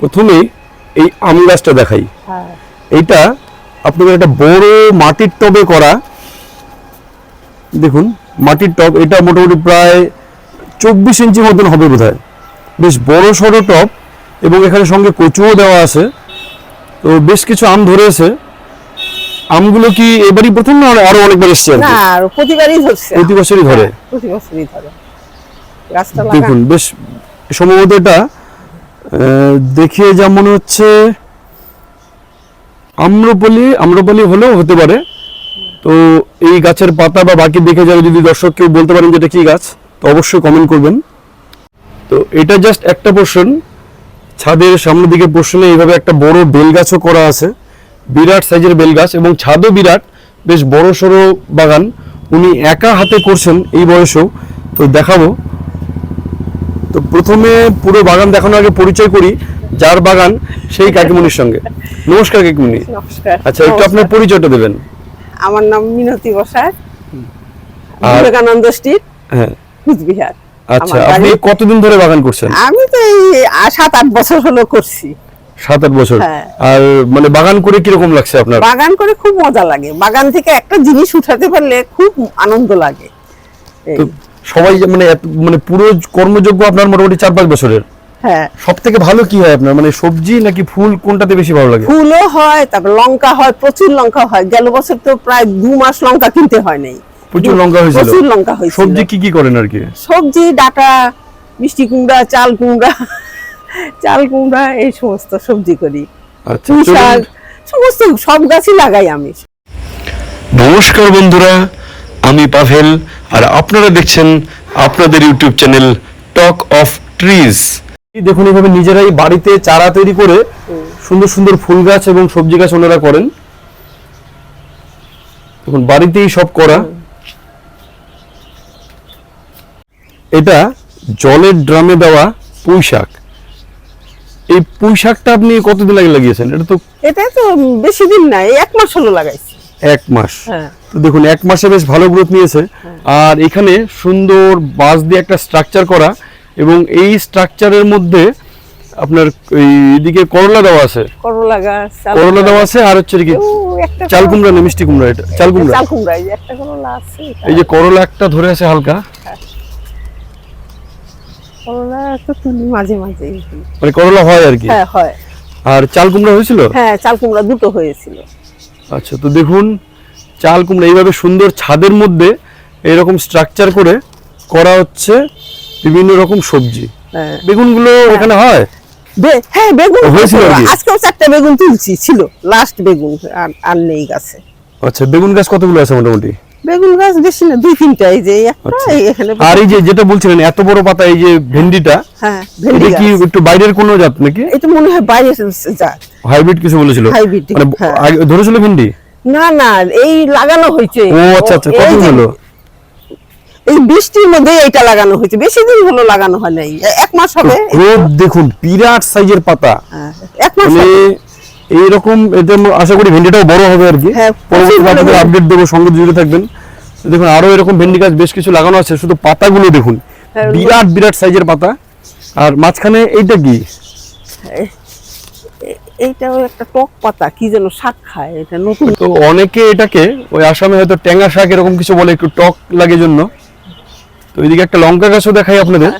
প্রথমেই এই আম গাছটা দেখাই। হ্যাঁ। এইটা আপনাদের একটা বড় মাটির টবে করা। দেখুন মাটির টব এটা মোটামুটি প্রায় চব্বিশ ইঞ্চি মতন হবে বোধ বেশ বড় সড়ো টব এবং এখানে সঙ্গে কচুও দেওয়া আছে। তো বেশ কিছু আম ধরেছে। আমগুলো কি এবারই প্রথম না আরও অনেকবার এসছে আর কি? না প্রতিবারই ধরছে। প্রতি বছরই ধরে। হ্যাঁ, প্রতি বছরই ধরে। গাছটা দেখুন বেশ সম্ভবত এটা আহ, দেখে যা মনে হচ্ছে আম্রপলি আম্রপলি হলেও হতে পারে। তো এই গাছের পাতা বা বাকি দেখে যাবে যদি দর্শক কেউ বলতে পারেন যে এটা কি গাছ তো অবশ্যই কমেন্ট করবেন। তো এটা জাস্ট একটা পোর্শন ছাদের সামনের দিকে পোর্শনে এইভাবে একটা বড় বেল গাছও করা আছে। বিরাট সাইজের বেল গাছ এবং ছাদও বিরাট বেশ বড় সড়ো বাগান। উনি একা হাতে করছেন এই বয়সেও। তো দেখাবো। তো প্রথমে পুরো বাগান দেখানোর আগে পরিচয় করি যার বাগান সেই কাকিমুনির সঙ্গে। নমস্কার কাকিমুনি। নমস্কার। আচ্ছা একটু আপনার পরিচয়টা দেবেন। আমার নাম মিনতি বসাক বিবেকানন্দ স্ট্রিট হ্যাঁ। কুচবিহার। আচ্ছা আপনি কতদিন ধরে বাগান করছেন? আমি তো এই সাত আট বছর হলো করছি। সাত আট বছর। হ্যাঁ। আর মানে বাগান করে কীরকম লাগছে আপনার? বাগান করে খুব মজা লাগে। বাগান থেকে একটা জিনিস উঠাতে পারলে খুব আনন্দ লাগে। সবাই মানে মানে পুরো কর্মযোগ্য আপনার মোটামুটি চার পাঁচ বছরের। হ্যাঁ। সব থেকে ভালো কি হয় আপনার? মানে সবজি নাকি ফুল কোনটাতে বেশি ভালো লাগে? ফুলও হয় তারপর লঙ্কা হয় প্রচুর লঙ্কা হয়। গেল বছর তো প্রায় দু মাস লঙ্কা কিনতে হয় নাই। প্রচুর লঙ্কা হয়েছিল? প্রচুর লঙ্কা হয়েছিল। সবজি কি কি করেন আর কি? সবজি ডাটা মিষ্টি কুমড়া চাল কুমড়া চাল কুমড়া এই সমস্ত সবজি করি। আচ্ছা শাক সমস্ত সব গাছই লাগাই আমি। নমস্কার বন্ধুরা আমি পাভেল আর আপনারা দেখছেন আপনাদের YouTube channel talk of trees. দেখুন এভাবে নিজেরাই বাড়িতে চারা তৈরি করে সুন্দর সুন্দর ফুল গাছ এবং সবজি গাছ ওনারা করেন। দেখুন বাড়িতেই সব করা। এটা জলের ড্রামে দেওয়া পুঁই শাক। এই পুঁই শাকটা আপনি কতদিন আগে লাগিয়েছেন? এটা তো এটা তো বেশি দিন না এক মাস হলো লাগাইছি। এক মাস। হ্যাঁ। তো দেখুন এক মাসে বেশ ভালো গ্রোথ নিয়েছে। আর এখানে সুন্দর বাঁশ দিয়ে একটা স্ট্রাকচার করা এবং এই স্ট্রাকচারের মধ্যে আপনার এই এদিকে করলা দেওয়া আছে। করলা গাছ করলা। দেওয়া আছে আর হচ্ছে কি চাল কুমড়া না মিষ্টি কুমড়া এটা চাল কুমড়া। চাল কুমড়া এই যে একটা করলা আছে এই যে করলা একটা ধরে আছে হালকা। করলা তো তুলি মাঝে মাঝে। মানে করলা হয় আর কি? হ্যাঁ হয়। আর চাল কুমড়া হয়েছিল? হ্যাঁ চাল কুমড়া দুটো হয়েছিল। আচ্ছা তো দেখুন চাল কুমড়া এইভাবে সুন্দর ছাদের মধ্যে এরকম স্ট্রাকচার করে করা হচ্ছে বিভিন্ন রকম সবজি। হ্যাঁ। বেগুনগুলো এখানে হয়? বে- হ্যাঁ বেগুন হয়েছিল? আজকেও চারটা বেগুন তুলছি ছিল। লাস্ট বেগুন আর নেই গাছে। আচ্ছা বেগুন গাছ কতগুলো আছে মোটামুটি? বেগুন গাছ বেশি না দুই তিনটা এই যে আচ্ছা। এখানে আর এই যে যেটা বলছিলেন এত বড় পাতা এই যে ভেন্ডিটা হ্যাঁ ভেন্ডি কি একটু বাইরের কোনো জাত নাকি? এটা মনে হয় বাইরে যায় হাইব্রিড কিছু বলেছিল। Hybrid, মানে হ্যাঁ। ধরেছিল ভেন্ডি? না না এই লাগানো হয়েছে। ও আচ্ছা আচ্ছা এই কত হলো? এই বৃষ্টির মধ্যে এইটা লাগানো হয়েছে। বেশি দিন হলো লাগানো হয় নাই। এক মাস হবে। গ্রোথ দেখুন বিরাট সাইজের পাতা। হ্যাঁ, এক মাস মানে হবে। এইরকম এতে আশা করি ভেন্ডিটাও বড় হবে আর কি। হ্যাঁ, পরবর্তী আপনাদের আপডেট দেবো সঙ্গে জুড়ে থাকবেন। দেখুন আরও এরকম ভেন্ডি গাছ বেশ কিছু লাগানো আছে শুধু পাতাগুলো দেখুন। হ্যাঁ, বিরাট বিরাট সাইজের পাতা। আর মাঝখানে এইটা কি? এইটাও একটা টক পাতা কি যেন শাক খায় এটা নতুন। তো অনেকে এটাকে ওই আসামে হয়তো ট্যাঙ্গা শাক এরকম কিছু বলে একটু টক লাগে জন্য। তো এদিকে একটা লঙ্কা গাছও দেখাই আপনাদের।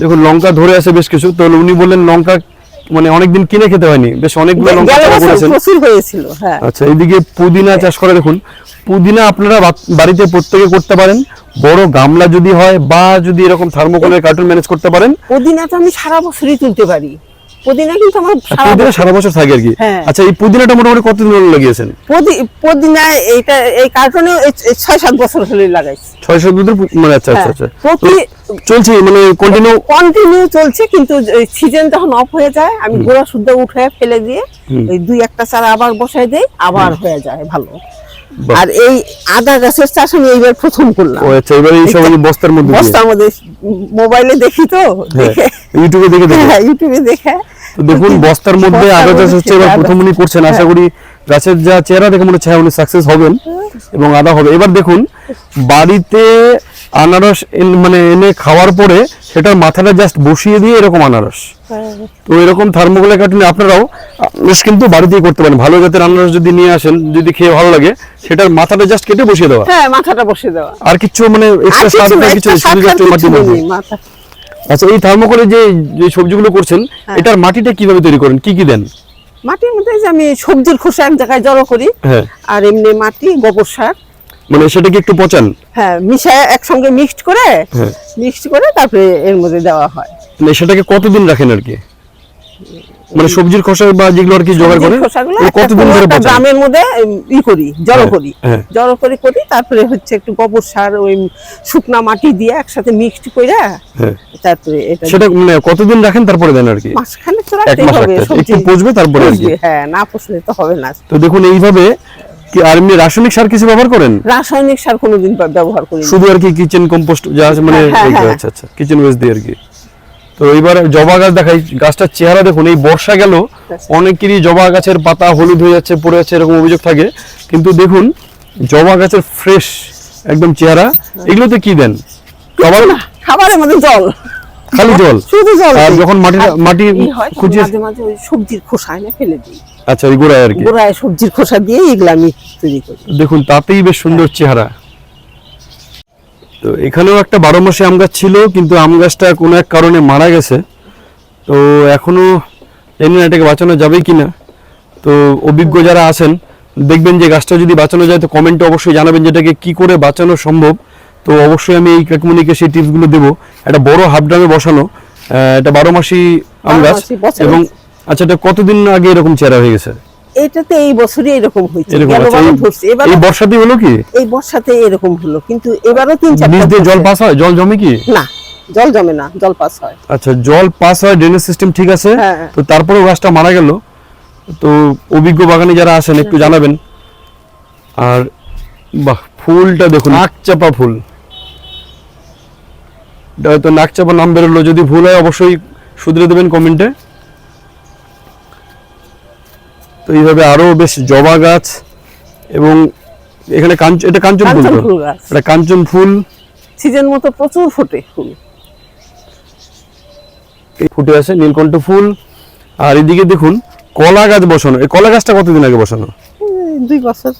দেখুন লঙ্কা ধরে আছে বেশ কিছু। তো উনি বললেন লঙ্কা মানে অনেকদিন কিনে খেতে হয়নি। বেশ অনেকগুলো লঙ্কা করেছেন। হয়েছিল হ্যাঁ। আচ্ছা এইদিকে পুদিনা চাষ করে দেখুন। পুদিনা আপনারা বাড়িতে প্রত্যেকে করতে পারেন। বড় গামলা যদি হয় বা যদি এরকম থার্মোকলের কার্টুন ম্যানেজ করতে পারেন। পুদিনা তো আমি সারা বছরই তুলতে পারি। পুদিনা কিন্তু আমার সারা পুদিনা সারা বছর থাকে আর কি? হ্যাঁ। আচ্ছা এই পুদিনাটা মোটামুটি কতদিন হলো লাগিয়েছেন? পুদিনা এইটা এই কার্টনে ছয় সাত বছর হলে লাগাইছি। ছয়শো দুধের পু- মানে আচ্ছা আচ্ছা হ্যাঁ। আচ্ছা। প্রতি- চলছে মানে কন্টিনিউ কন্টিনিউ চলছে কিন্তু সিজন যখন অফ হয়ে যায় আমি গোড়া শুদ্ধ উঠে ফেলে দিয়ে ওই দুই একটা চারা আবার বসাই দেই আবার হয়ে যায় ভালো। আর এই আদা গাছের চাষ আমি এইবার প্রথম করলাম। ও আচ্ছা এই বস্তার মধ্যে। বস্তার মধ্যে মোবাইলে দেখি তো হ্যাঁ, ইউটিউবে দেখে দেখে। হ্যাঁ ইউটিউবে দেখে। দেখুন বস্তার মধ্যে আদা চাষ হচ্ছে এবার প্রথম উনি করছেন আশা করি গাছের যা চেহারা দেখে মনে হচ্ছে হ্যাঁ উনি সাকসেস হবেন এবং আদা হবে। এবার দেখুন বাড়িতে আনারস এন- মানে এনে খাওয়ার পরে সেটার মাথাটা জাস্ট বসিয়ে দিয়ে এরকম আনারস। তো এরকম থার্মোকলের কার্টুনে আপনারাও আনারস কিন্তু বাড়িতেই করতে পারেন। ভালো জাতের আনারস যদি নিয়ে আসেন যদি খেয়ে ভালো লাগে সেটার মাথাটা জাস্ট কেটে বসিয়ে দেওয়া। হ্যাঁ মাথাটা বসে দেওয়া। আর কিছু মানে এক্সট্রা বা কিছু মাথা। আচ্ছা এই থার্মোকলে যে যে সবজিগুলো করছেন হ্যাঁ। এটার মাটিটা কীভাবে তৈরি করেন? কি কি দেন? মাটির মধ্যে যে আমি সবজির খোসা এক জায়গায় জড়ো করি। হ্যাঁ। আর এমনি মাটি গোবর সার মানে সেটা কি একটু পচান? হ্যাঁ মিশায় একসঙ্গে মিক্সড করে হ্যাঁ। মিক্সড করে তারপরে এর মধ্যে দেওয়া হয়। মানে সেটাকে কতদিন রাখেন আর কি? মানে সবজির খোসা বা যেগুলো আর কি জোগাড় ওগুলো একটা কতদিন ধরে ড্রামের মধ্যে ই করি জড়ো হ্যাঁ, করি। হ্যাঁ। জড়ো করে করি তারপরে হচ্ছে একটু গোবর সার ওই শুকনা মাটি দিয়ে একসাথে মিক্সড করে হ্যাঁ। তারপরে এটা সেটা মানে কতদিন রাখেন তারপরে দেন আর কি? মাঝখানে তো রাখতে হবে। একটু পচবে তারপরে আর কি। হ্যাঁ না পচলে তো হবে না। তো দেখুন এইভাবে কি আর এমনি রাসায়নিক সার কিছু ব্যবহার করেন? রাসায়নিক সার কোনোদিন ব্যবহার করি শুধু আর কি কিচেন কম্পোস্ট যা আছে মানে হ্যাঁ, হ্যাঁ, হ্যাঁ। আচ্ছা আচ্ছা কিচেন ওয়েস্ট দিয়ে আর কি। তো এবার জবা গাছ দেখাই গাছটার চেহারা দেখুন এই বর্ষা গেল অনেকেরই জবা গাছের পাতা হলুদ হয়ে যাচ্ছে পড়ে যাচ্ছে এরকম অভিযোগ থাকে। কিন্তু দেখুন জবা গাছের ফ্রেশ একদম চেহারা এগুলোতে কি দেন? খাবার খাবারের মধ্যে জল। খালি জল? শুধু জল আর যখন মাটি মাটি খুঁজিয়ে মাঝে মাঝে সবজির খোসা এনে ফেলে দিই। আচ্ছা ওই গোড়ায় আর কি? গোড়ায় সবজির খোসা দিয়ে এগুলা আমি তৈরি করি। দেখুন তাতেই বেশ সুন্দর চেহারা। তো এখানেও একটা বারো মাসে আম গাছ ছিল কিন্তু আম গাছটা কোনো এক কারণে মারা গেছে। তো এখনও জানি না এটাকে বাঁচানো যাবে কিনা তো অভিজ্ঞ যারা আছেন দেখবেন যে গাছটা যদি বাঁচানো যায় তো কমেন্টে অবশ্যই জানাবেন যেটাকে কি করে বাঁচানো সম্ভব। তো অবশ্যই আমি এই কাকুমনিকে সেই টিপসগুলো দেবো। একটা বড় হাফ ড্রামে বসানো এটা বারো মাসি আম গাছ এবং আচ্ছা এটা কতদিন আগে এরকম চেহারা হয়ে গেছে? এটাতে এই বছরই এরকম হয়েছে। এবার এই বর্ষাতেই হলো কি? এই বর্ষাতে এরকম হলো কিন্তু এবারও তিন চারটা নিচ দিয়ে জল পাস হয়? জল জমে কি? না জল জমে না জল পাস হয়। আচ্ছা জল পাস হয় ড্রেনেজ সিস্টেম ঠিক আছে। হ্যাঁ। তো তারপরেও গাছটা মারা গেল। তো অভিজ্ঞ বাগানে যারা আসেন একটু জানাবেন। আর বাহ ফুলটা দেখুন নাকচাপা ফুল। এটা হয়তো নাকচাপা নাম বেরোলো। যদি ভুল হয় অবশ্যই শুধরে দেবেন কমেন্টে। তো এইভাবে আরও বেশ জবা গাছ এবং এখানে এটা কাঞ্চন ফুল এটা কাঞ্চন ফুল। সিজন মতো প্রচুর ফোটে ফুল। ফুটে আছে নীলকণ্ঠ ফুল। আর এদিকে দেখুন কলা গাছ বসানো। এই কলা গাছটা কতদিন আগে বসানো? দুই বছর।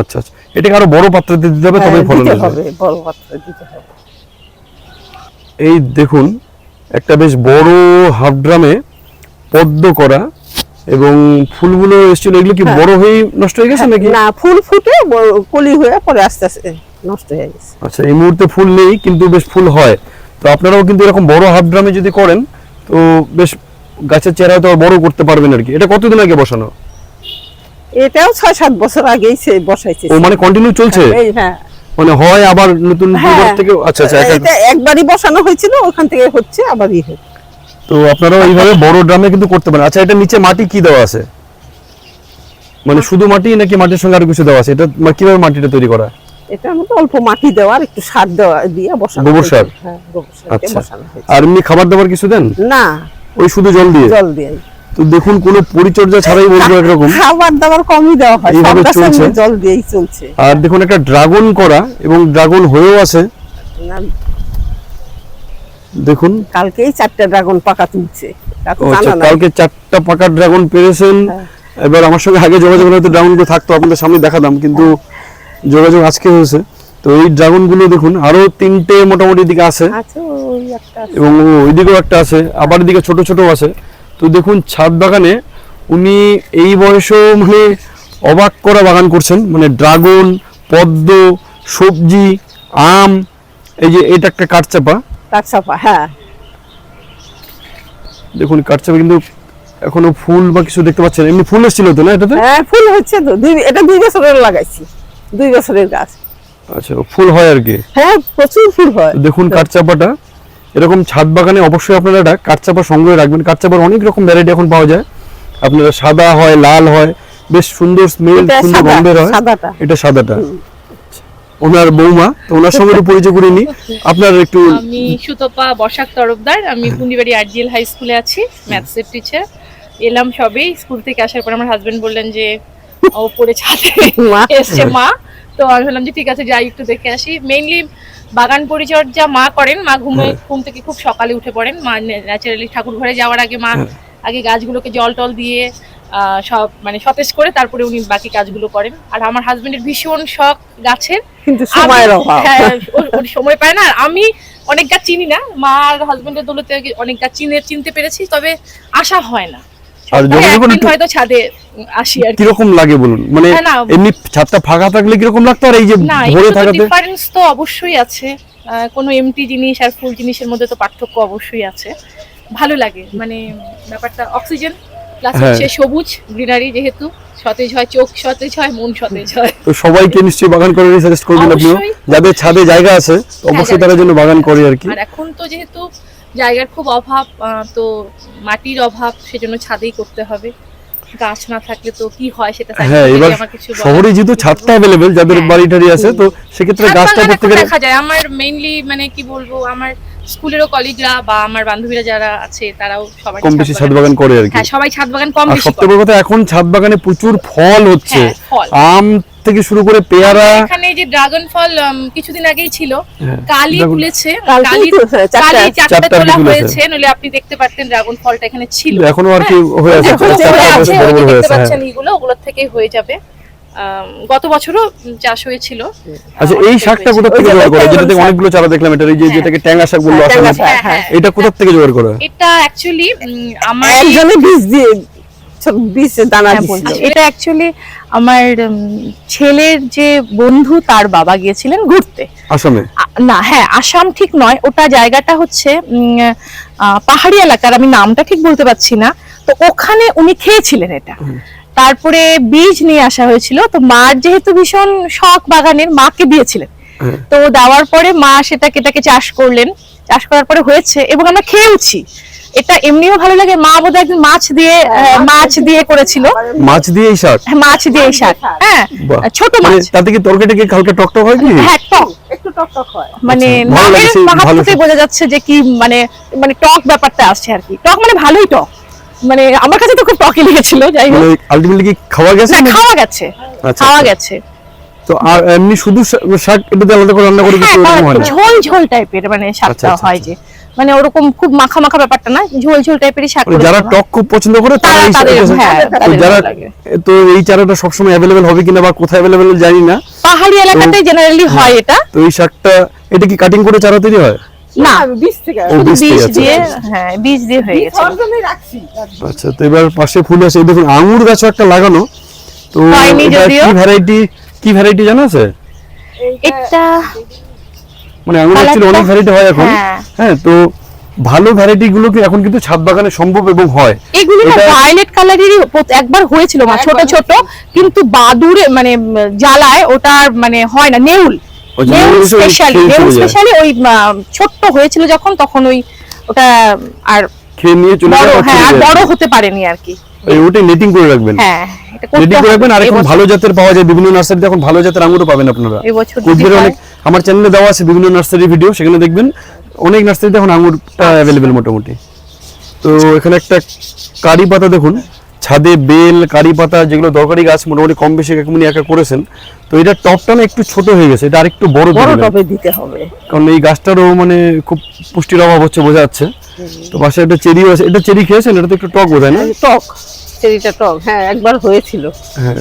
আচ্ছা আচ্ছা। এটাকে আরও বড় পাত্রে দিতে হবে তবে হ্যাঁ, ফলন হবে। বড় পাত্রে দিতে হবে। এই দেখুন একটা বেশ বড় হাফ ড্রামে পদ্ম করা এবং ফুলগুলো এসেছিল এগুলো কি হ্যাঁ। বড় হয়ে নষ্ট হয়ে গেছে নাকি? না ফুল ফুটে কলি হয়ে পরে আস্তে আস্তে নষ্ট হয়ে গেছে। আচ্ছা এই মুহূর্তে ফুল নেই কিন্তু বেশ ফুল হয়। তো আপনারাও কিন্তু এরকম বড় হাফ ড্রামে যদি করেন তো বেশ গাছের চেহারা তো বড় করতে পারবেন আর কি। এটা কতদিন আগে বসানো? এটাও ছয় সাত বছর আগেই সে বসাইছে। ও মানে কন্টিনিউ চলছে? হ্যাঁ মানে হয় আবার নতুন হ্যাঁ। থেকে আচ্ছা আচ্ছা এটা একবারই বসানো হয়েছিল ওখান থেকে হচ্ছে আবারই হচ্ছে তো আপনারা এইভাবে বড় ড্রামে কিন্তু করতে পারেন। আচ্ছা এটা নিচে মাটি কি দেওয়া আছে? মানে শুধু মাটি নাকি মাটির সঙ্গে আরও কিছু দেওয়া আছে? এটা মা- কীভাবে মাটিটা তৈরি করা? এটার মধ্যে অল্প মাটি দেওয়া আর একটু সার দেওয়া দিয়ে বসানো গোবর সার? হ্যাঁ গোবর সার আচ্ছা। আর এমনি খাবার দাবার কিছু দেন? না। ওই শুধু জল দিয়ে? জল দিয়ে তো দেখুন কোনো পরিচর্যা ছাড়াই বলব একরকম। খাবার দাবার কমই দেওয়া হয় সব এইভাবে চলছে। জল দিয়েই চলছে। আর দেখুন একটা ড্রাগন করা এবং ড্রাগন হয়েও আছে। দেখুন। কালকেই চারটা ড্রাগন পাকা তুলছে। আচ্ছা। কালকে চারটা পাকা ড্রাগন পেরেছেন। হ্যাঁ। এবার আমার সঙ্গে আগে যোগাযোগ হলে তো ড্রাগনগুলো থাকতো আপনাদের সামনে দেখাতাম কিন্তু যোগাযোগ আজকে হয়েছে। তো এই ড্রাগনগুলো দেখুন আরও তিনটে মোটামুটি দিকে আছে। এবং ওইদিকেও একটা আছে আবার এদিকে ছোট ছোট আছে। তো দেখুন ছাদ বাগানে উনি এই বয়সেও মানে অবাক করা বাগান করছেন। মানে ড্রাগন পদ্ম সবজি আম এই যে এটা একটা কাঠচাপা। কাঠচাপা হ্যাঁ। দেখুন কাঠচাপা কিন্তু এখনও ফুল বা কিছু দেখতে পাচ্ছেন। এমনি ফুল এসেছিল তো না এটাতে? হ্যাঁ ফুল হচ্ছে তো। দুই এটা দুই বছরের লাগাইছি। দুই বছরের গাছ। আচ্ছা ফুল হয় আর কি? হ্যাঁ প্রচুর ফুল হয়। দেখুন কাঠচাপাটা এরকম ছাদ বাগানে অবশ্যই আপনারা একটা কাঠচাপা সংগ্রহে রাখবেন। কাঠচাপার অনেক রকম ভ্যারাইটি এখন পাওয়া যায়। আপনারা সাদা হয় লাল হয় বেশ সুন্দর স্মেল সুন্দর সাদা, গন্ধের হয়। এটা সাদাটা। ওনার বৌমা তো ওনার সঙ্গে একটু পরিচয় করে নি আপনার একটু আমি সুতপা বসাক তরফদার আমি পুন্ডিবাড়ি আরজিএল হাই স্কুলে আছি ম্যাথসের টিচার এলাম সবেই স্কুল থেকে আসার পর আমার হাজবেন্ড বললেন যে ও পড়ে ছাদে মা। এসছে মা। তো আমি ভাবলাম যে ঠিক আছে যাই একটু দেখে আসি। মেইনলি বাগান পরিচর্যা মা করেন। মা ঘুমে হ্যাঁ। ঘুম থেকে খুব সকালে উঠে পড়েন। মা ন্যাচারালি ঠাকুর ঘরে যাওয়ার আগে মা হ্যাঁ। আগে গাছগুলোকে জল টল দিয়ে সব মানে সতেজ করে তারপরে উনি বাকি কাজগুলো করেন। আর আমার হাজবেন্ডের ভীষণ শখ গাছের। কিন্তু সময়ের অভাব। হ্যাঁ, ওর সময় পায় না। আর আমি অনেক গাছ চিনি না। মা আর হাজবেন্ডের দৌলতে অনেক গাছ চিনে চিনতে পেরেছি তবে আশা হয় না। আর যখন হয়তো ছাদে আসি আর কি। কীরকম লাগে বলুন? মানে হ্যাঁ। এমনি ছাদটা ফাঁকা থাকলে কীরকম লাগতো? আর এই যে ভরে থাকাতে ডিফারেন্স তো অবশ্যই আছে। কোনো এমটি জিনিস আর ফুল জিনিসের মধ্যে তো পার্থক্য অবশ্যই আছে। ভালো লাগে মানে ব্যাপারটা অক্সিজেন প্লাস হ্যাঁ। হচ্ছে সবুজ গ্রিনারি যেহেতু সতেজ হয় চোখ সতেজ হয় মন সতেজ হয়। তো সবাইকে নিশ্চয়ই বাগান করার সাজেস্ট করবেন আপনিও। যাদের ছাদে জায়গা আছে অবশ্যই তারা যেন বাগান করে আর কি। আর এখন তো যেহেতু জায়গার খুব অভাব তো মাটির অভাব সেজন্য ছাদেই করতে হবে। গাছ না থাকলে তো কি হয় সেটা হ্যাঁ এবার শহরে যেহেতু ছাদটা অ্যাভেলেবেল যাদের হ্যাঁ। বাড়ি টাড়ি আছে তো সেক্ষেত্রে গাছটা করতে গেলে দেখা যায়। আমার মেইনলি মানে কি বলব আমার স্কুলেরও কলিগরা বা আমার বান্ধবীরা যারা আছে তারাও সবাই কম বেশি ছাদ বাগান করে আর কি। হ্যাঁ সবাই ছাদ বাগান কম বেশি সবথেকে করে। বড় কথা এখন ছাদ বাগানে প্রচুর ফল হচ্ছে। হ্যাঁ, আম থেকে শুরু করে পেয়ারা। এখানে যে ড্রাগন ফল কিছুদিন আগেই ছিল। হ্যাঁ, কালি তুলেছে কালি চারটা- কালি চারটা তোলা হয়েছে নইলে আপনি দেখতে পারতেন ড্রাগন ফলটা এখানে ছিল। এখনও আর কি হয়ে আছে হয়ে আছে, হয়ে দেখতে হ্যাঁ। পাচ্ছেন এইগুলো ওগুলোর থেকেই হয়ে যাবে। গত বছরও চাষ হয়েছিল। আচ্ছা এই শাকটা কোথা থেকে জোগাড় করা? যেটা থেকে অনেকগুলো চারা দেখলাম এটা এই যে হ্যাঁ। যেটাকে ট্যাঙ্গা শাক বলল হ্যাঁ, শাক, হ্যাঁ। এটা কোথা থেকে জোগাড় করা? এটা অ্যাকচুয়ালি আমার একজনে বীজ দিয়ে বীজ দানা দিছিল। এটা অ্যাকচুয়ালি আমার ছেলের যে বন্ধু তার বাবা গিয়েছিলেন ঘুরতে। আসামে? না হ্যাঁ আসাম ঠিক নয় ওটা জায়গাটা হচ্ছে উম, আহ, পাহাড়ি এলাকার আমি নামটা ঠিক বলতে পারছি না। তো ওখানে উনি খেয়েছিলেন এটা। তারপরে বীজ নিয়ে আসা হয়েছিল। তো মার যেহেতু ভীষণ শখ বাগানের মাকে দিয়েছিলেন। হ্যাঁ। তো দেওয়ার পরে মা সেটাকে এটাকে চাষ করলেন। চাষ করার পরে হয়েছে এবং আমরা খেয়েওছি। এটা এমনিও ভালো লাগে মা বোধহয় একদিন মাছ দিয়ে মাছ দিয়ে করেছিল। মাছ দিয়ে এই শাক? হ্যাঁ, মাছ দিয়ে এই শাক। হ্যাঁ ছোট মানে মাছ। তাতে কি তরকারিটা কি হালকা টকটক হয় কি? হ্যাঁ টক। একটু টক টক হয়। মানে আচ্ছা, নামের লাগছে। বোঝা যাচ্ছে যে কি মানে মানে টক ব্যাপারটা আসছে আর কি। টক মানে ভালোই টক। মানে আমার কাছে তো খুব টকই লেগেছিল যাই হোক। মানে আলটিমেটলি কি খাওয়া গেছে না খাওয়া গেছে আচ্ছা, খাওয়া আচ্ছা। গেছে। তো আর এমনি শুধু শা- শাক এটাতে আলাদা করে রান্না করে হ্যাঁ কিছু হয় না? ঝোল ঝোল টাইপের মানে শাকটা আচ্ছা, আচ্ছা, হয় যে। মানে ওরকম খুব মাখা মাখা ব্যাপারটা না ঝোল ঝোল টাইপেরই শাক মানে যারা টক খুব পছন্দ করে তারা শাকটা- হ্যাঁ তো যারা তো এই চারাটা সবসময় অ্যাভেলেবেল হবে কিনা বা কোথায় অ্যাভেলেবেল জানি না। পাহাড়ি এলাকাতে জেনারেলি হয় এটা। তো এই শাকটা এটা কি কাটিং করে চারা তৈরি হয়? না বীজ থেকে বীজ দিয়ে বীজ আছে। দিয়ে হ্যাঁ বীজ দিয়ে হয়ে গেছে। রাখছি। আচ্ছা তো এবার পাশে ফুল আছে। দেখুন আঙুর গাছও একটা লাগানো। তো। কি ভ্যারাইটি কি ভ্যারাইটি জানা আছে? এটা মানে আঙুর অ্যাকচুয়ালি অনেক ভ্যারাইটি হয় এখন। হ্যাঁ। হ্যাঁ তো ভালো ভ্যারাইটি গুলো কি এখন কিন্তু ছাদ বাগানে সম্ভব এবং হয়। এগুলো না ভায়োলেট কালারেরই একবার হয়েছিল মা ছোট ছোট কিন্তু বাদুরে মানে জ্বালায় ওটা আর মানে হয় না নেউল। স্পেশালি। স্পেশালি ওই ছোট্ট হয়েছিল যখন তখন ওই ওটা আর খেয়ে নিয়ে চলে হ্যাঁ আর বড় হতে পারেনি আর কি। নেটিং করে রাখবেন। হ্যাঁ রেডি করে রাখবেন আর এখন ভালো জাতের পাওয়া যায় বিভিন্ন নার্সারিতে এখন ভালো জাতের আঙুরও পাবেন আপনারা। কুচবিহারে। অনেক আমার চ্যানেলে দেওয়া আছে বিভিন্ন নার্সারি ভিডিও সেখানে দেখবেন অনেক নার্সারিতে এখন আঙুরটা অ্যাভেলেবেল মোটামুটি। তো এখানে একটা কারি পাতা দেখুন। ছাদে বেল কারি পাতা যেগুলো দরকারি গাছ মোটামুটি কম বেশি এমনি একা করেছেন তো এটা টপটা না একটু ছোট হয়ে গেছে এটা আরেকটু বড় বড়। টবে দিতে হবে। কারণ এই গাছটারও মানে খুব পুষ্টির অভাব হচ্ছে বোঝা যাচ্ছে। তো পাশে একটা চেরি আছে এটা চেরি খেয়েছেন? এটা তো একটু টক বোধ হয় না টক চেরিটা টক হ্যাঁ একবার হয়েছিল। হ্যাঁ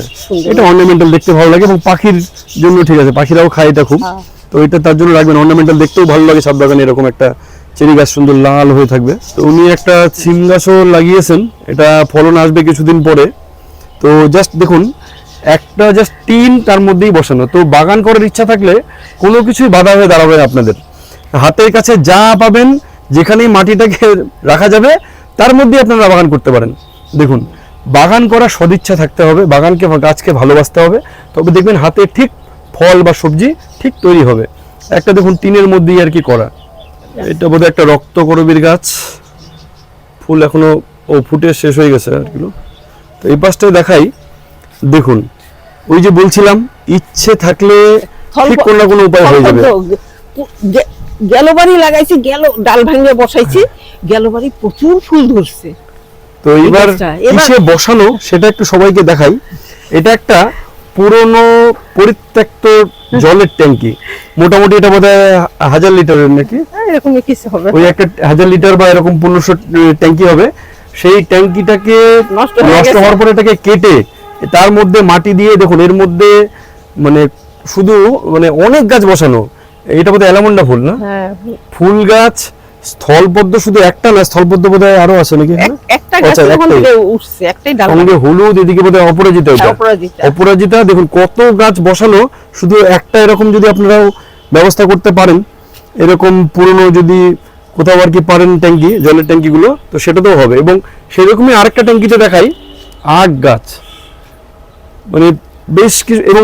এটা অর্নামেন্টাল দেখতে ভালো লাগে এবং পাখির জন্য ঠিক আছে পাখিরাও খায় এটা খুব। হ্যাঁ। তো এটা তার জন্য রাখবেন অর্নামেন্টাল দেখতেও ভালো লাগে ছাদ বাগানে এরকম একটা চেরি গাছ সুন্দর লাল হয়ে থাকবে। তো উনি একটা সিম গাছও লাগিয়েছেন। এটা ফলন আসবে কিছুদিন পরে। তো জাস্ট দেখুন, একটা জাস্ট টিন তার মধ্যেই বসানো। তো বাগান করার ইচ্ছা থাকলে কোনো কিছুই বাধা হয়ে দাঁড়াবে আপনাদের। হাতের কাছে যা পাবেন, যেখানেই মাটিটাকে রাখা যাবে, তার মধ্যেই আপনারা বাগান করতে পারেন। দেখুন, বাগান করার সদিচ্ছা থাকতে হবে। বাগানকে, গাছকে ভালোবাসতে হবে। তবে দেখবেন হাতে ঠিক ফল বা সবজি ঠিক তৈরি হবে। একটা দেখুন, টিনের মধ্যেই আর কি করা। এটা বোধহয় একটা রক্ত করবীর গাছ। ফুল এখনও ও ফুটে শেষ হয়ে গেছে আর কি তো এই পাশটায় দেখাই দেখুন ওই যে বলছিলাম ইচ্ছে থাকলে ঠিক কোনো না কোনো উপায় হয়ে যাবে। গেল বাড়ি লাগাইছি গেল ডাল ভাঙিয়ে বসাইছি গেল বাড়ি প্রচুর ফুল ধরছে। তো এবার- কিসে বসানো সেটা একটু সবাইকে দেখাই। এটা একটা পুরনো পরিত্যক্ত জলের ট্যাঙ্কি। মোটামুটি এটা বোধ হাজার লিটারের নাকি? হ্যাঁ, এরকমই কিছু হবে। ওই একটা হাজার লিটার বা এরকম পনেরোশো ট্যাঙ্কি হবে। সেই ট্যাঙ্কিটাকে নষ্ট নষ্ট হওয়ার পরে এটাকে কেটে তার মধ্যে মাটি দিয়ে দেখুন এর মধ্যে মানে শুধু মানে অনেক গাছ বসানো। এটা বোধহয় অ্যালামন্ডা ফুল না? হ্যাঁ। ফুল গাছ স্থলপদ্ম শুধু একটা না স্থলপদ্ম বোধহয় আরও আছে নাকি? একটা গাছ আচ্ছা, ওখান থেকে উঠছে একটাই ডাল সঙ্গে হলুদ এদিকে বোধহয় অপরাজিতা অপরাজিতা। অপরাজিতা দেখুন কত গাছ বসানো শুধু একটা এরকম যদি আপনারাও ব্যবস্থা করতে পারেন এরকম পুরনো যদি কোথাও আর কি পারেন ট্যাঙ্কি জলের ট্যাঙ্কিগুলো তো সেটাতেও হবে। এবং সেরকমই আরেকটা ট্যাঙ্কিতে দেখাই আখ গাছ। মানে বেশ কিছু এবং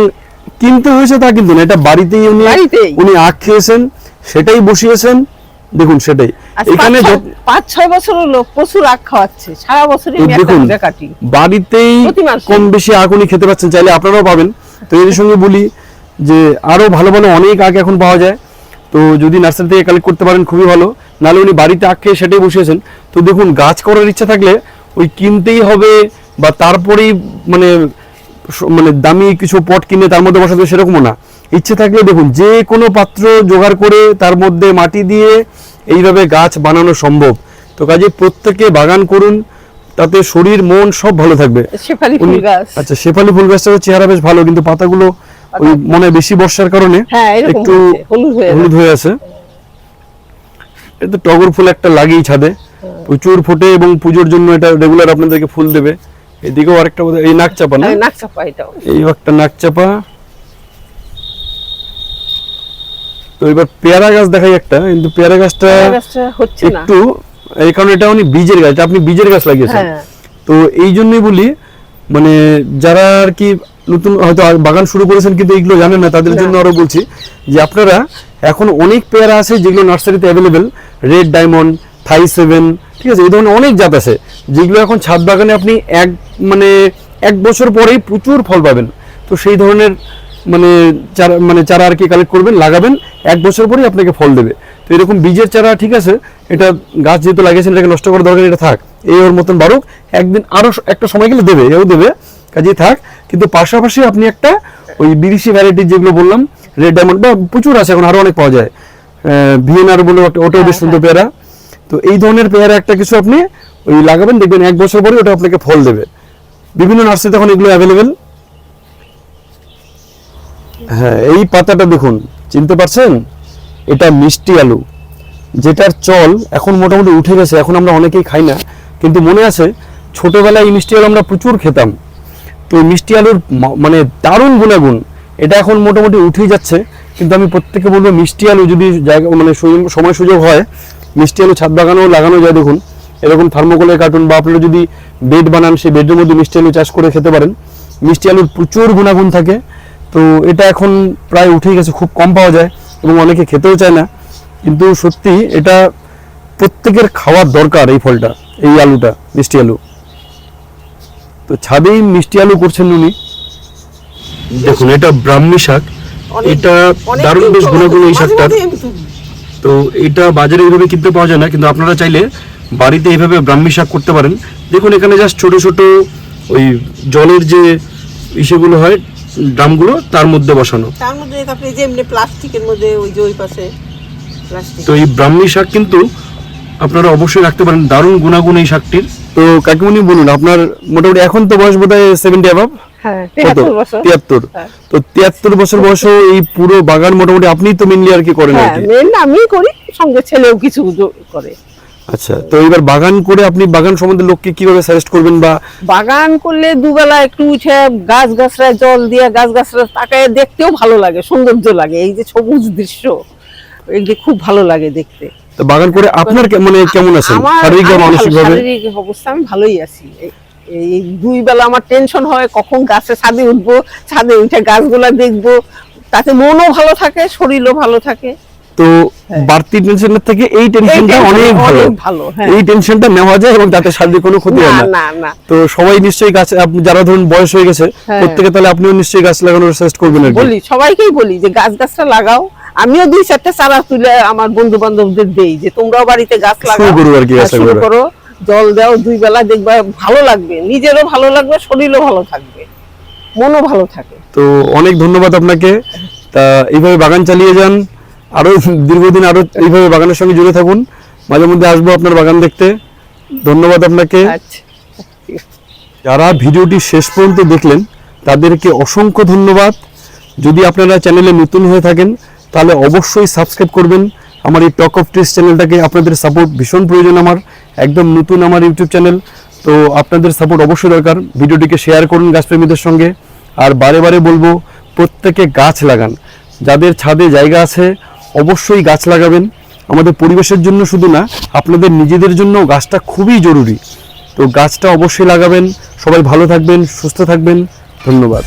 কিনতে হয়েছে তা কিন্তু না এটা বাড়িতেই উনি। উনি আখ খেয়েছেন সেটাই বসিয়েছেন দেখুন সেটাই। এখানে পাঁচ ছয়- বছর হলো প্রচুর আখ খাওয়াচ্ছে সারা বছরই একটা দেখুন বাড়িতেই কম বেশি আখ উনি খেতে পাচ্ছেন চাইলে আপনারাও পাবেন। তো এর সঙ্গে বলি যে আরও ভালো ভালো অনেক আখ এখন পাওয়া যায়। তো যদি নার্সারি থেকে কালেক্ট করতে পারেন খুবই ভালো। নাহলে উনি বাড়িতে আখ খেয়ে সেটাই বসিয়েছেন। তো দেখুন গাছ করার ইচ্ছা থাকলে ওই কিনতেই হবে বা তারপরেই মানে মানে দামি কিছু পট কিনে তার মধ্যে বসাতে সেরকমও না। ইচ্ছে থাকলে দেখুন যে কোনো পাত্র জোগাড় করে তার মধ্যে মাটি দিয়ে এইভাবে গাছ বানানো সম্ভব। তো কাজে প্রত্যেকে বাগান করুন তাতে শরীর মন সব ভালো থাকবে। শেফালি ফুল গাছ। আচ্ছা শেফালি ফুল গাছটার চেহারা বেশ ভালো কিন্তু পাতাগুলো ওই মনে বেশি বর্ষার কারণে হ্যাঁ একটু হলুদ হয়ে হলুদ হয়ে আছে। এটা টগর ফুল একটা লাগেই ছাদে। প্রচুর ফোটে এবং পুজোর জন্য এটা রেগুলার আপনাদেরকে ফুল দেবে। এদিকেও আরেকটা এই নাক চাপা না? আমি নাক চাপা এটাও। এই একটা নাক তো এবার পেয়ারা গাছ দেখাই একটা কিন্তু পেয়ারা গাছটা হচ্ছে না। একটু এই কারণে এটা উনি বীজের গাছ আপনি বীজের গাছ লাগিয়েছেন। হ্যাঁ। তো এই জন্যই বলি মানে যারা আর কি নতুন হয়তো বাগান শুরু করেছেন কিন্তু এইগুলো জানেন না তাদের জন্য আরও বলছি যে আপনারা এখন অনেক পেয়ারা আছে যেগুলো নার্সারিতে available red diamond Thai seven ঠিক আছে এই ধরনের অনেক জাত আছে যেগুলো এখন ছাদ বাগানে আপনি এক মানে এক বছর পরেই প্রচুর ফল পাবেন। তো সেই ধরনের মানে চারা মানে চারা আর কি কালেক্ট করবেন, লাগাবেন, এক বছর পরেই আপনাকে ফল দেবে। তো এরকম বীজের চারা ঠিক আছে, এটা গাছ যেহেতু লাগিয়েছেন, এটাকে নষ্ট করার দরকার এটা থাক। এই ওর মতন বাড়ুক, একদিন আরও একটা সময় গেলে দেবে, এও দেবে, কাজেই থাক। কিন্তু পাশাপাশি আপনি একটা ওই বিদেশি ভ্যারাইটি যেগুলো বললাম রেড ডায়মন্ড বা প্রচুর আছে, এখন আরও অনেক পাওয়া যায়। ভিএনআর বলে ওটাও বেশ সুন্দর পেয়ারা। তো এই ধরনের পেয়ারা একটা কিছু আপনি ওই লাগাবেন, দেখবেন এক বছর পরে ওটা আপনাকে ফল দেবে। বিভিন্ন নার্সারিতে এখন এগুলো অ্যাভেলেবেল হ্যাঁ এই পাতাটা দেখুন, চিনতে পারছেন? এটা মিষ্টি আলু, যেটার চল এখন মোটামুটি উঠে গেছে, এখন আমরা অনেকেই খাই না, কিন্তু মনে আছে ছোটবেলায় এই মিষ্টি আলু আমরা প্রচুর খেতাম। তো মিষ্টি আলুর মানে দারুণ গুণাগুণ, এটা এখন মোটামুটি উঠেই যাচ্ছে, কিন্তু আমি প্রত্যেককে বলব মিষ্টি আলু যদি জায়গা মানে সময় সুযোগ হয়, মিষ্টি আলু ছাদ বাগানেও লাগানো যায় দেখুন। এরকম থার্মোকলের কার্টুন বা আপনারা যদি বেড বানান, সেই বেডের মধ্যে মিষ্টি আলু চাষ করে খেতে পারেন। মিষ্টি আলুর প্রচুর গুণাগুণ থাকে তো এটা এখন প্রায় উঠেই গেছে খুব কম পাওয়া যায় এবং অনেকে খেতেও চায় না। কিন্তু সত্যি এটা প্রত্যেকের খাওয়ার দরকার এই ফলটা এই আলুটা মিষ্টি আলু। তো ছাদেই মিষ্টি আলু করছেন উনি। দেখুন এটা ব্রাহ্মী শাক। এটা দারুণ বেশ গুণাগুণ এই তুলি। তো এটা বাজারে এইভাবে কিনতে পাওয়া যায় না কিন্তু আপনারা চাইলে বাড়িতে এইভাবে ব্রাহ্মী শাক করতে পারেন। দেখুন এখানে জাস্ট ছোট ছোট ওই জলের যে ইসেগুলো হয় ড্রামগুলো তার মধ্যে বসানো। তার মধ্যে তারপরে যে এমনি প্লাস্টিকের মধ্যে ওই যে ওই পাশে প্লাস্টিক। তো এই ব্রাহ্মী শাক কিন্তু আপনারা অবশ্যই রাখতে পারেন। দারুণ গুণাগুণ এই শাকটির। তো কাকিমুনি বলুন আপনার মোটামুটি এখন তো বয়স বোধ হয় সেভেন্টি অ্যাভাব কত? তেহাত্তর বছর। তিয়াত্তর। তো তিয়াত্তর বছর বয়সে এই পুরো বাগান মোটামুটি আপনি তো মেনলি আর কি করেন আর কি? আমি করি সঙ্গে ছেলেও কিছু করে। আচ্ছা তো এবার বাগান করে আপনি বাগান সম্বন্ধে লোককে কীভাবে সাজেস্ট করবেন বা বাগান করলে দুবেলা একটু উঠে গাছ গাছরা জল দিয়ে গাছ গাছরা তাকায় দেখতেও ভালো লাগে সৌন্দর্য লাগে। এই যে সবুজ দৃশ্য এগুলি খুব ভালো লাগে দেখতে। তো বাগান করে আপনার মানে কেমন আছেন? শারীরিক বা মানসিক ভাবে শারীরিক অবস্থা আমি ভালোই আছি। এই- এই দুই বেলা আমার টেনশন হয় কখন গাছে ছাদে উঠবো ছাদে উঠে গাছগুলা দেখব। তাতে মনও ভালো থাকে শরীরও ভালো থাকে। তো বাড়তি টেনশনের থেকে এই টেনশনটা অনেক ভালো। হ্যাঁ। এই টেনশনটা নেওয়া যায় এবং তাতে শারীরিক কোনো ক্ষতি হয় না। তো সবাই নিশ্চয়ই গাছ যারা ধরুন বয়স হয়ে গেছে হ্যাঁ। প্রত্যেকে তাহলে আপনিও নিশ্চয়ই গাছ লাগানোর সাজেস্ট করবেন বলি সবাইকেই বলি যে গাছ গাছটা লাগাও। আমিও দুই চারটে চারা তুলে আমার বন্ধু বান্ধবদের দেই যে তোমরাও বাড়িতে গাছ লাগাও শুরু আর কি হ্যাঁ, শুরু করো জল দাও দুই বেলা দেখবা ভালো লাগবে নিজেরও ভালো লাগবে শরীরও ভালো থাকবে মনও ভালো থাকে। তো অনেক ধন্যবাদ আপনাকে। তা এইভাবে বাগান চালিয়ে যান। আরও দীর্ঘদিন আরও এইভাবে বাগানের সঙ্গে জুড়ে থাকুন। মাঝে মধ্যে আসব আপনার বাগান দেখতে। ধন্যবাদ আপনাকে। আচ্ছা। যারা ভিডিওটি শেষ পর্যন্ত দেখলেন তাদেরকে অসংখ্য ধন্যবাদ। যদি আপনারা চ্যানেলে নতুন হয়ে থাকেন তাহলে অবশ্যই সাবস্ক্রাইব করবেন। আমার এই টক অফ ট্রিস চ্যানেলটাকে আপনাদের সাপোর্ট ভীষণ প্রয়োজন আমার। একদম নতুন আমার ইউটিউব চ্যানেল। তো আপনাদের সাপোর্ট অবশ্যই দরকার। ভিডিওটিকে শেয়ার করুন গাছপ্রেমীদের সঙ্গে। আর বারে বারে বলব প্রত্যেকে গাছ লাগান। যাদের ছাদে জায়গা আছে অবশ্যই গাছ লাগাবেন। আমাদের পরিবেশের জন্য শুধু না, আপনাদের নিজেদের জন্য গাছটা খুবই জরুরি। তো গাছটা অবশ্যই লাগাবেন। সবাই ভালো থাকবেন, সুস্থ থাকবেন। ধন্যবাদ।